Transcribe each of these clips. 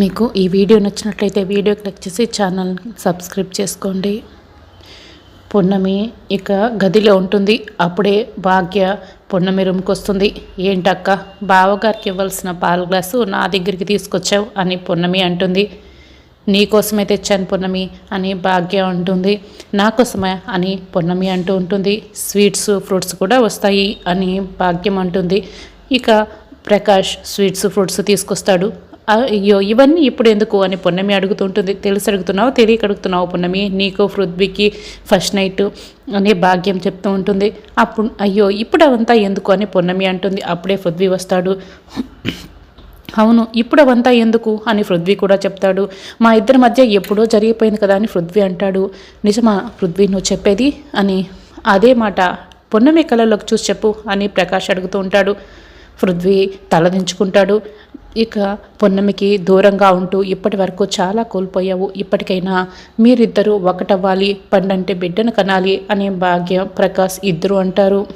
మీకు ఈ వీడియో నచ్చినట్లయితే వీడియో క్లిక్ చేసి ఛానల్ సబ్స్క్రైబ్ చేసుకోండి. పున్నమి ఇక గదిలో ఉంటుంది. అప్పుడే భాగ్య పున్నమి రూమ్కి వస్తుంది. ఏంటక్క బావగారికి ఇవ్వాల్సిన పాల గ్లాసు నా దగ్గరికి తీసుకొచ్చావు అని పున్నమి అంటుంది. నీకోసమే తెచ్చాను పున్నమి అని భాగ్య అంటుంది. నా కోసమే అని పున్నమి అంటూ ఉంటుంది. స్వీట్స్ ఫ్రూట్స్ కూడా వస్తాయి అని భాగ్యం అంటుంది. ఇక ప్రకాష్ స్వీట్స్ ఫ్రూట్స్ తీసుకొస్తాడు. అయ్యో ఇవన్నీ ఇప్పుడు ఎందుకు అని పున్నమి అడుగుతుంటుంది. తెలిసి అడుగుతున్నావు? తెలియక అడుగుతున్నావు పున్నమి? నీకు పృథ్వీకి ఫస్ట్ నైట్ అనే భాగ్యం చెప్తూ ఉంటుంది. అప్పుడు అయ్యో ఇప్పుడు అవంతా ఎందుకు అని పున్నమి అంటుంది. అప్పుడే పృథ్వీ వస్తాడు. అవును ఇప్పుడు అవంతా ఎందుకు అని పృథ్వీ కూడా చెప్తాడు. మా ఇద్దరి మధ్య ఎప్పుడో జరిగిపోయింది కదా అని పృథ్వీ అంటాడు. నిజమా పృథ్వీ నువ్వు చెప్పేది? అని అదే మాట పొన్నమి కళలోకి చూసి చెప్పు అని ప్రకాష్ అడుగుతూ ఉంటాడు. పృథ్వీ తలదించుకుంటాడు ఇక పొన్నమికి దూరంగా ఉంటూ ఇప్పటి వరకు చాలా కోల్పోయావు. ఇప్పటికైనా మీరిద్దరూ ఒకటవ్వాలి పండంటే బిడ్డను కనాలి అనే భాగ్యం ప్రకాష్ ఇద్దరు అంటారు.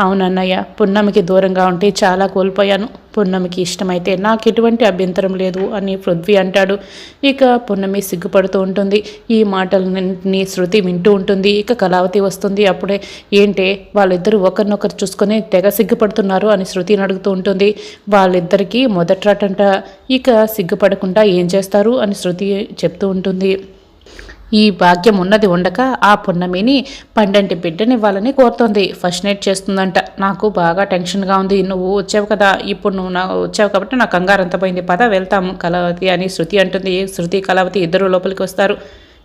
అవునన్నయ్య పున్నమికి దూరంగా ఉంటే చాలా కోల్పోయాను. పున్నమికి ఇష్టమైతే నాకు ఎటువంటి అభ్యంతరం లేదు అని పృథ్వీ అంటాడు. ఇక పున్నమి సిగ్గుపడుతూ ఉంటుంది. ఈ మాటలని శృతి వింటూ ఉంటుంది. ఇక కళావతి వస్తుంది అప్పుడే. ఏంటే వాళ్ళిద్దరూ ఒకరినొకరు చూసుకొని తెగ సిగ్గుపడుతున్నారు అని శృతిని అడుగుతూ ఉంటుంది. వాళ్ళిద్దరికీ మొదట్రాటంట. ఇక సిగ్గుపడకుండా ఏం చేస్తారు అని శృతి చెప్తూ ఉంటుంది. ఈ భాగ్యం ఉన్నది ఉండక ఆ పున్నమిని పండంటి బిడ్డనివ్వాలని కోరుతోంది. ఫస్ట్ నైట్ చేస్తుందంట. నాకు బాగా టెన్షన్గా ఉంది. నువ్వు వచ్చావు కదా. ఇప్పుడు నువ్వు నా వచ్చావు కాబట్టి నా కంగారు అంత పోయింది. పద వెళ్తాము కళావతి అని శృతి అంటుంది. శృతి కళావతి ఇద్దరు లోపలికి వస్తారు.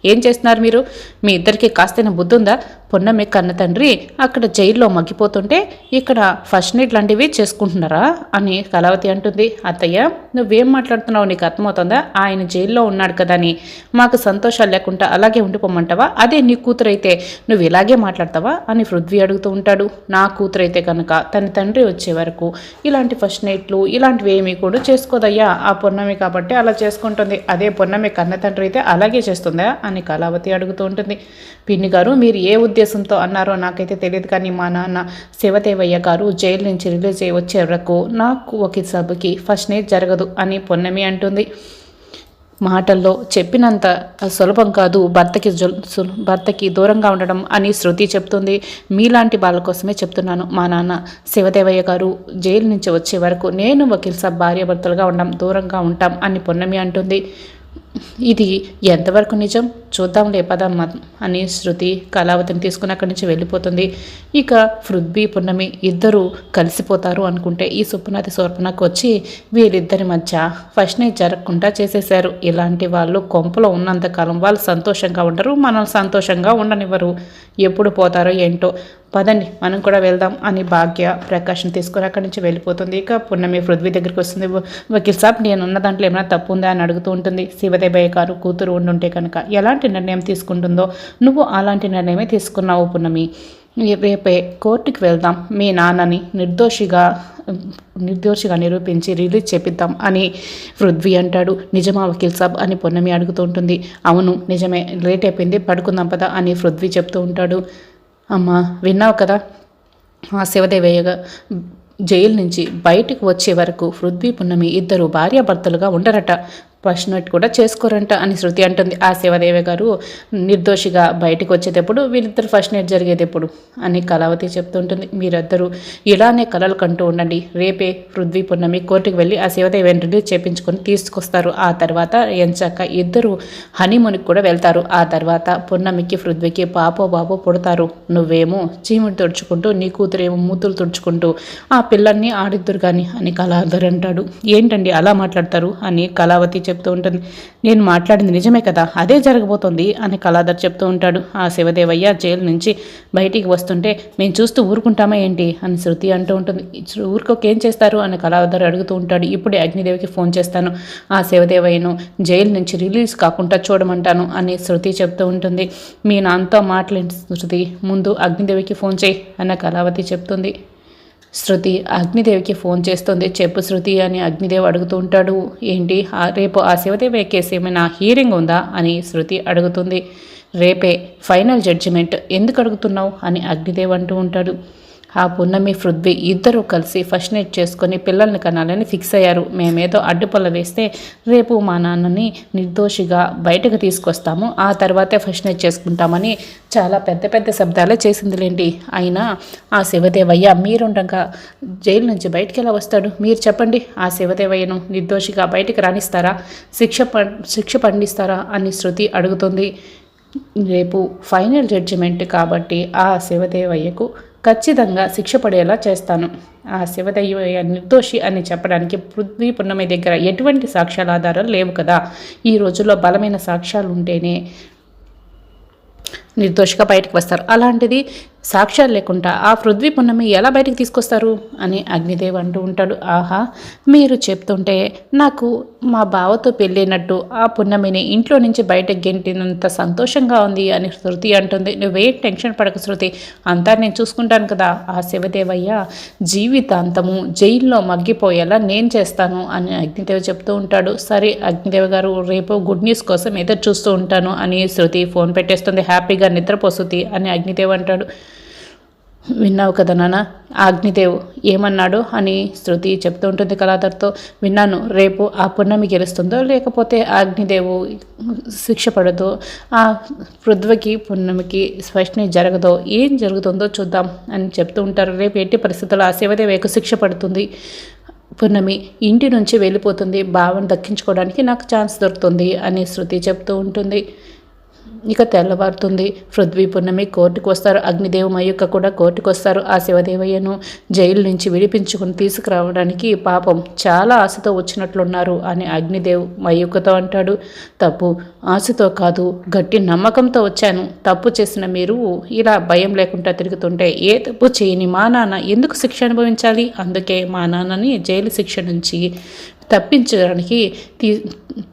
ఏం చేస్తున్నారు మీరు? మీ ఇద్దరికి కాస్తైన బుద్ధి ఉందా? పొన్నమి కన్న తండ్రి అక్కడ జైల్లో మగ్గిపోతుంటే ఇక్కడ ఫస్ట్ నీట్ లాంటివి చేసుకుంటున్నారా అని కళావతి అంటుంది. అత్తయ్య నువ్వేం మాట్లాడుతున్నావు నీకు అర్థమవుతుందా? ఆయన జైల్లో ఉన్నాడు కదా అని. మాకు సంతోషాలు లేకుండా అలాగే ఉండిపోమంటావా? అదే నీ కూతురు అయితే నువ్వు ఇలాగే మాట్లాడతావా? అని పృథ్వీ అడుగుతూ ఉంటాడు. నా కూతురు అయితే కనుక తన తండ్రి వచ్చే వరకు ఇలాంటి ఫస్ట్ నైట్లు ఇలాంటివి ఏమీ కూడా చేసుకోదయ్యా. ఆ పొన్నమి కాబట్టి అలా చేసుకుంటుంది. అదే పొన్నమి కన్న తండ్రి అయితే అలాగే చేస్తుందా? అని కళావతి అడుగుతూ ఉంటుంది. పిన్ని గారు మీరు ఏ ఉద్దేశంతో అన్నారో నాకైతే తెలియదు కానీ మా నాన్న శివదేవయ్య గారు జైలు నుంచి రిలీజ్ అయ్యి వచ్చే వరకు నాకు ఒక సభకి ఫస్ట్ నైట్ జరగదు అని పొన్నమి అంటుంది. మాటల్లో చెప్పినంత సులభం కాదు భర్తకి భర్తకి దూరంగా ఉండడం అని శృతి చెప్తుంది. మీలాంటి వాళ్ళ కోసమే చెప్తున్నాను. మా నాన్న శివదేవయ్య గారు జైలు నుంచి వచ్చే వరకు నేను వకీల్ సాబ్ భార్యాభర్తలుగా ఉండం దూరంగా ఉంటాం అని పొన్నమి అంటుంది. ఇది ఎంతవరకు నిజం? చూద్దాంలే పదమ్మ అని శృతి కళావతిని తీసుకుని అక్కడి నుంచి వెళ్ళిపోతుంది. ఇక పృథ్వీ పున్నమి ఇద్దరు కలిసిపోతారు అనుకుంటే ఈ సుప్నతి సోర్పణకు వచ్చి వీరిద్దరి మధ్య ఫస్ట్ నైట్ జరగకుండా చేసేశారు. ఇలాంటి వాళ్ళు కొంపలో ఉన్నంతకాలం వాళ్ళు సంతోషంగా ఉండరు మనల్ని సంతోషంగా ఉండనివ్వరు. ఎప్పుడు పోతారో ఏంటో పదండి మనం కూడా వెళ్దాం అని భాగ్య ప్రకాశం తీసుకుని అక్కడి నుంచి వెళ్ళిపోతుంది. ఇక పున్నమి పృథ్వీ దగ్గరికి వస్తుంది. వకీల్ సాబ్ నేను ఉన్న దాంట్లో ఏమైనా తప్పు ఉందా అని అడుగుతూ ఉంటుంది. శివదేబయ్య గారు కూతురు ఉండుంటే కనుక ఎలాంటి నిర్ణయం తీసుకుంటుందో నువ్వు అలాంటి నిర్ణయమే తీసుకున్నావు పున్నమి. రేపే కోర్టుకి వెళ్దాం. మీ నాన్నని నిర్దోషిగా నిర్దోషిగా నిరూపించి రిలీజ్ చేపిద్దాం అని పృథ్వీ అంటాడు. నిజమా వకీల్ సాబ్? అని పొన్నమి అడుగుతూ ఉంటుంది. అవును నిజమే. లేట్ అయిపోయింది. పడుకుందాం పదా అని పృథ్వీ చెప్తూ ఉంటాడు. అమ్మా విన్నావు కదా? ఆ శివదేవయ్యగా జైలు నుంచి బయటకు వచ్చే వరకు పృథ్వీ పున్నమి ఇద్దరు భార్యాభర్తలుగా ఉండరట. ఫస్ట్ నైట్ కూడా చేసుకోరంట అని శృతి అంటుంది. ఆ శివదేవి గారు నిర్దోషిగా బయటకు వచ్చేటప్పుడు వీళ్ళిద్దరు ఫస్ట్ నైట్ జరిగేది ఎప్పుడు అని కళావతి చెప్తుంటుంది. మీరిద్దరూ ఇలానే కళలు కంటూ ఉండండి. రేపే పృథ్వీ పున్నమి కోర్టుకు వెళ్ళి ఆ శివదేవి రిలీజ్ చేపించుకొని తీసుకొస్తారు. ఆ తర్వాత ఎంచాక ఇద్దరు హనీమూన్కి కూడా వెళ్తారు. ఆ తర్వాత పున్నమికి పృథ్వీకి పాపో బాబో పుడతారు. నువ్వేమో చీముడు తుడుచుకుంటూ నీ కూతురేమో మూతులు తుడుచుకుంటూ ఆ పిల్లల్ని ఆడిద్దురు కానీ అని కళాధర్ అంటాడు. ఏంటండి అలా మాట్లాడతారు? అని కళావతి చెప్తూ ఉంటుంది. నేను మాట్లాడింది నిజమే కదా అదే జరగబోతోంది అని కళాధర్ చెప్తూ ఉంటాడు. ఆ శివదేవయ్య జైలు నుంచి బయటికి వస్తుంటే మేము చూస్తూ ఊరుకుంటామా ఏంటి? అని శృతి అంటూ ఉంటుంది. ఊరుకోక ఏం చేస్తారు? అని కళాధర్ అడుగుతూ ఉంటాడు. ఇప్పుడే అగ్నిదేవికి ఫోన్ చేస్తాను. ఆ శివదేవయ్యను జైలు నుంచి రిలీజ్ కాకుండా చూడమంటాను అని శృతి చెప్తూ ఉంటుంది. మీ నాన్నతో మాట్లాడి శృతి ముందు అగ్నిదేవికి ఫోన్ చేయి అన్న కళావతి చెప్తుంది. శృతి అగ్నిదేవికి ఫోన్ చేస్తుంది. చెప్పు శృతి అని అగ్నిదేవ్ అడుగుతూ ఉంటాడు. ఏంటి? రేపు ఆ శివదేవి కేసు ఏమైనా హీరింగ్ ఉందా? అని శృతి అడుగుతుంది. రేపే ఫైనల్ జడ్జిమెంట్. ఎందుకు అడుగుతున్నావు? అని అగ్నిదేవ్ అంటూ ఉంటాడు. ఆ పున్నమి పృథ్వీ ఇద్దరూ కలిసి ఫస్ట్ నైట్ చేసుకొని పిల్లల్ని కనాలని ఫిక్స్ అయ్యారు. మేమేదో అడ్డుపల్ల వేస్తే రేపు మా నాన్నని నిర్దోషిగా బయటకు తీసుకొస్తాము. ఆ తర్వాతే ఫస్ట్ నైట్ చేసుకుంటామని చాలా పెద్ద పెద్ద శబ్దాలే చేసిందిలేండి. అయినా ఆ శివదేవయ్య మీరుండగా జైలు నుంచి బయటికి ఎలా వస్తాడు? మీరు చెప్పండి. ఆ శివదేవయ్యను నిర్దోషిగా బయటికి రాణిస్తారా శిక్ష ప శిక్ష పండిస్తారా? అని శృతి అడుగుతుంది. రేపు ఫైనల్ జడ్జిమెంట్ కాబట్టి ఆ శివదేవయ్యకు ఖచ్చితంగా శిక్ష పడేలా చేస్తాను. ఆ శివదయ్య నిర్దోషి అని చెప్పడానికి పృథ్వీ పున్నమి దగ్గర ఎటువంటి సాక్ష్యాల ఆధారాలు లేవు కదా. ఈ రోజుల్లో బలమైన సాక్ష్యాలు ఉంటేనే నిర్దోషిగా బయటకు వస్తారు. అలాంటిది సాక్ష్యాలు లేకుండా ఆ పృథ్వీ పున్నమి ఎలా బయటకు తీసుకొస్తారు? అని అగ్నిదేవ్ అంటూ ఉంటాడు. ఆహా మీరు చెప్తుంటే నాకు మా బావతో పెళ్ళినట్టు ఆ పున్నమిని ఇంట్లో నుంచి బయటకు గెంటినంత సంతోషంగా ఉంది అని శృతి అంటుంది. నువ్వేం టెన్షన్ పడక శృతి అంతా నేను చూసుకుంటాను కదా. ఆ శివదేవయ్య జీవితాంతము జైల్లో మగ్గిపోయేలా నేను చేస్తాను అని అగ్నిదేవ్ చెప్తూ ఉంటాడు. సరే అగ్నిదేవ్ గారు రేపు గుడ్ న్యూస్ కోసం ఎదురు చూస్తూ ఉంటాను అని శృతి ఫోన్ పెట్టేస్తుంది. హ్యాపీగా నిద్రపోస్తుంది అని అగ్నిదేవ్ అంటాడు. విన్నావు కదా నాన్న? అగ్నిదేవ్ ఏమన్నాడు అని శృతి చెప్తూ ఉంటుంది కళాధర్తో. విన్నాను రేపు ఆ పున్నమి గెలుస్తుందో లేకపోతే అగ్నిదేవు శిక్ష పడదో ఆ పృథ్వకి పున్నమికి స్పష్టని జరగదో ఏం జరుగుతుందో చూద్దాం అని చెప్తూ ఉంటారు. రేపు ఎట్టి పరిస్థితుల్లో ఆ శివదేవకు శిక్ష పడుతుంది. పున్నమి ఇంటి నుంచి వెళ్ళిపోతుంది. భావం దక్కించుకోవడానికి నాకు ఛాన్స్ దొరుకుతుంది అని శృతి చెప్తూ ఉంటుంది. ఇక తెల్లవారుతుంది. పృథ్వీ పున్నమి కోర్టుకు వస్తారు అగ్నిదేవ మయ్యక్క కూడా కోర్టుకు వస్తారు ఆ శివదేవయ్యను జైలు నుంచి విడిపించుకుని తీసుకురావడానికి పాపం చాలా ఆశతో వచ్చినట్లున్నారు అని అగ్నిదేవ్ మయ్యక్కతో అంటాడు. తప్పు ఆశతో కాదు గట్టి నమ్మకంతో వచ్చాను. తప్పు చేసిన మీరు ఇలా భయం లేకుండా తిరుగుతుంటే ఏ తప్పు చేయని మా నాన్న ఎందుకు శిక్ష అనుభవించాలి? అందుకే మా నాన్నని జైలు శిక్ష నుంచి తప్పించడానికి తీ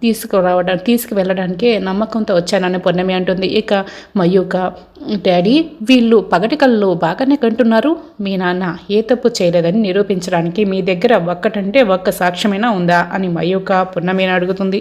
తీసుకురావడం తీసుకువెళ్ళడానికే నమ్మకంతో వచ్చానని పొన్నమి అంటుంది. ఇక మయూక డాడీ వీళ్ళు పగటి కళ్ళు బాగానే కంటున్నారు. మీ నాన్న ఏ తప్పు చేయలేదని నిరూపించడానికి మీ దగ్గర ఒక్కటంటే ఒక్క సాక్ష్యమైనా ఉందా అని మయూక పొన్నమిని అడుగుతుంది.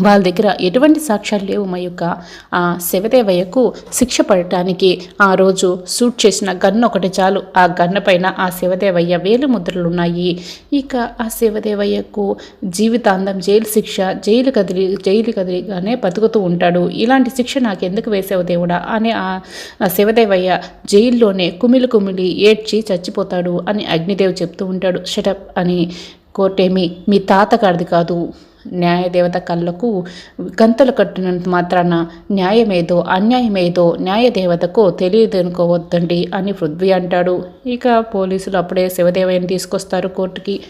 వాళ్ళ దగ్గర ఎటువంటి సాక్ష్యాలు లేవు. మా యొక్క ఆ శివదేవయ్యకు శిక్ష పడటానికి ఆ రోజు సూట్ చేసిన గన్ను ఒకటి చాలు. ఆ గన్ను పైన ఆ శివదేవయ్య వేలు ముద్రలు ఉన్నాయి. ఇక ఆ శివదేవయ్యకు జీవితాంతం జైలు శిక్ష జైలు కదిలి జైలు కదిలిగానే బతుకుతూ ఉంటాడు. ఇలాంటి శిక్ష నాకు ఎందుకు వేసావు దేవుడా? అని ఆ శివదేవయ్య జైల్లోనే కుమిలి కుమిలి ఏడ్చి చచ్చిపోతాడు అని అగ్నిదేవ్ చెప్తూ ఉంటాడు. షటప్ అని కోటేమి మీ తాతగారిది కాదు. న్యాయదేవత కళ్ళకు గంతలు కట్టినంత మాత్రాన న్యాయమేదో అన్యాయమేదో న్యాయదేవతకు తెలియదనుకోవద్దండి అని పృథ్వీ అంటాడు. ఇక పోలీసులు అప్పుడే శివదేవయ్యని తీసుకొస్తారు కోర్టుకి.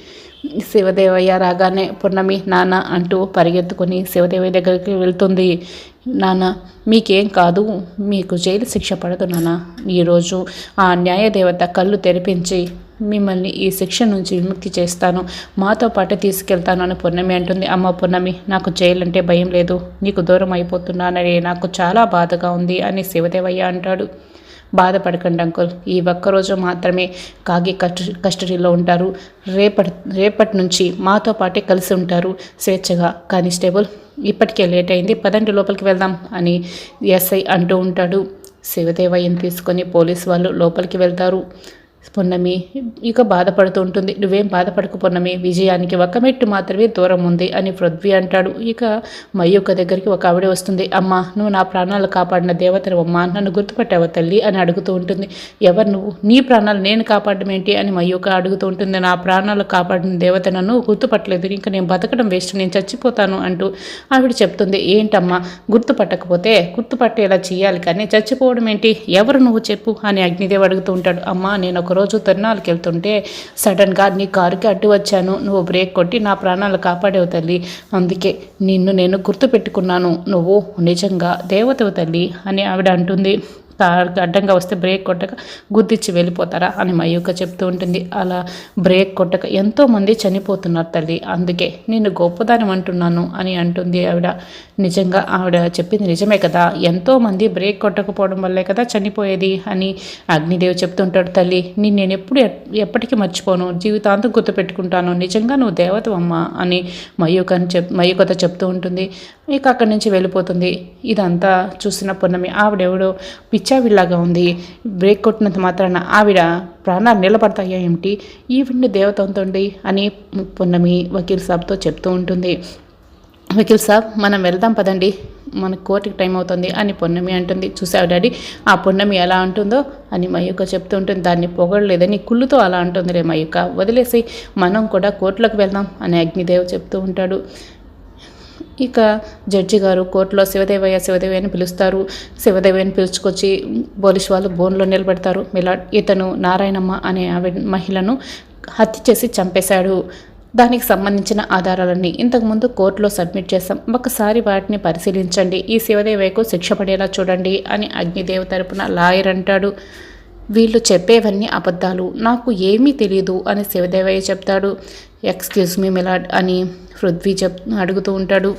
శివదేవయ్య రాగానే పున్నమి నాన్న అంటూ పరిగెత్తుకొని శివదేవయ్య దగ్గరికి వెళ్తుంది. నాన్న మీకేం కాదు మీకు జైలు శిక్ష పడదు నాన్న. ఈరోజు ఆ న్యాయదేవత కళ్ళు తెరిపించి మిమ్మల్ని ఈ శిక్ష నుంచి విముక్తి చేస్తాను. మాతో పాటు తీసుకెళ్తాను అని పున్నమి అంటుంది. అమ్మ పున్నమి నాకు జైలంటే భయం లేదు. నీకు దూరం అయిపోతున్నానని నాకు చాలా బాధగా ఉంది అని శివదేవయ్య అంటాడు. బాధపడకండి అంకుల్. ఈ ఒక్కరోజు మాత్రమే కాగి కస్ట కస్టడీలో ఉంటారు. రేపటి రేపటి నుంచి మాతో పాటే కలిసి ఉంటారు స్వేచ్ఛగా. కానిస్టేబుల్ ఇప్పటికే లేట్ అయింది. పదండి లోపలికి వెళ్దాం అని ఎస్ఐ అంటూ ఉంటాడు. శివదేవయ్యని తీసుకొని పోలీసు వాళ్ళు లోపలికి వెళ్తారు. పొన్నమి. ఇక బాధపడుతూ ఉంటుంది. నువ్వేం బాధపడకు పొన్నమి. విజయానికి ఒక మెట్టు మాత్రమే దూరం ఉంది అని పృథ్వీ అంటాడు. ఇక మయ్యొక్క దగ్గరికి ఒక ఆవిడ వస్తుంది. అమ్మ నువ్వు నా ప్రాణాలు కాపాడిన దేవతను అమ్మ. నన్ను గుర్తుపట్టావా తల్లి అని అడుగుతూ ఉంటుంది. ఎవరు నువ్వు? నీ ప్రాణాలు నేను కాపాడడం ఏంటి? అని మయ్యొక్క అడుగుతూ ఉంటుంది. నా ప్రాణాలు కాపాడిన దేవత నన్ను గుర్తుపట్టలేదు. ఇంకా నేను బతకడం వేస్ట్. నేను చచ్చిపోతాను అంటూ ఆవిడ చెప్తుంది. ఏంటమ్మా? గుర్తుపట్టకపోతే గుర్తుపట్టేలా చేయాలి కానీ చచ్చిపోవడం ఏంటి? ఎవరు నువ్వు చెప్పు అని అగ్నిదేవ్ అడుగుతూ ఉంటాడు. అమ్మ నేను ఒక ఒకరోజు తిరునాళ్ళకి వెళ్తుంటే సడన్గా నీ కారుకి అడ్డు వచ్చాను. నువ్వు బ్రేక్ కొట్టి నా ప్రాణాలు కాపాడేవు తల్లి. అందుకే నిన్ను నేను గుర్తుపెట్టుకున్నాను. నువ్వు నిజంగా దేవతవు తల్లి అని ఆవిడ అంటుంది. అడ్డంగా వస్తే బ్రేక్ కొట్టక గుర్తిచ్చి వెళ్ళిపోతారా అని మయూక చెప్తూ ఉంటుంది. అలా బ్రేక్ కొట్టక ఎంతోమంది చనిపోతున్నారు తల్లి. అందుకే నేను గొప్పదాని అంటున్నాను అని అంటుంది ఆవిడ. నిజంగా ఆవిడ చెప్పింది నిజమే కదా. ఎంతోమంది బ్రేక్ కొట్టకపోవడం వల్లే కదా చనిపోయేది అని అగ్నిదేవ్ చెప్తుంటాడు తల్లి. నేను నేను ఎప్పుడు ఎప్పటికీ మర్చిపోను. జీవితాంతం గుర్తుపెట్టుకుంటాను. నిజంగా నువ్వు దేవతవమ్మ అని మయూకని చెప్ మయూకత చెప్తూ ఉంటుంది. ఇక అక్కడి నుంచి వెళ్ళిపోతుంది. ఇదంతా చూసిన పున్నమి. ఆవిడెవడో పిచ్చి పిచ్చావిలాగా ఉంది. బ్రేక్ కొట్టినంత మాత్రాన ఆవిడ ప్రాణాలు నిలబడతాయా ఏమిటి? ఈవిడ్ని దేవత అవుతుంది అని పున్నమి వకీల్ సాబ్తో చెప్తూ ఉంటుంది. వకీల్ సాబ్ మనం వెళ్దాం పదండి. మన కోర్టుకి టైం అవుతుంది అని పొన్నమి అంటుంది. చూసావు డాడీ? ఆ పొన్నమి ఎలా ఉంటుందో అని మయూక చెప్తూ ఉంటుంది. దాన్ని పొగడలేదని కుళ్ళుతో అలా అంటుందిలే మయూక. వదిలేసి మనం కూడా కోర్టులోకి వెళ్దాం అని అగ్నిదేవ్ చెప్తూ ఉంటాడు. ఇక జడ్జి గారు కోర్టులో శివదేవయ్య శివదేవయ్య అని పిలుస్తారు. శివదేవయ్యని పిలుచుకొచ్చి పోలీసు వాళ్ళు బోన్లో నిలబెడతారు. మిలా ఇతను నారాయణమ్మ అనే ఆవిడ మహిళను హత్య చేసి చంపేశాడు. దానికి సంబంధించిన ఆధారాలన్నీ ఇంతకుముందు కోర్టులో సబ్మిట్ చేస్తాం ఒకసారి వాటిని పరిశీలించండి. ఈ శివదేవయ్యకు శిక్ష పడేలా చూడండి అని అగ్నిదేవ్ తరపున లాయర్ అంటాడు. వీళ్ళు చెప్పేవన్నీ అబద్ధాలు. నాకు ఏమీ తెలియదు అని శివదేవయ్య చెప్తాడు. ఎక్స్క్యూజ్ మీ ఎలా అని పృథ్వీ చెప్ అడుగుతూ ఉంటాడు.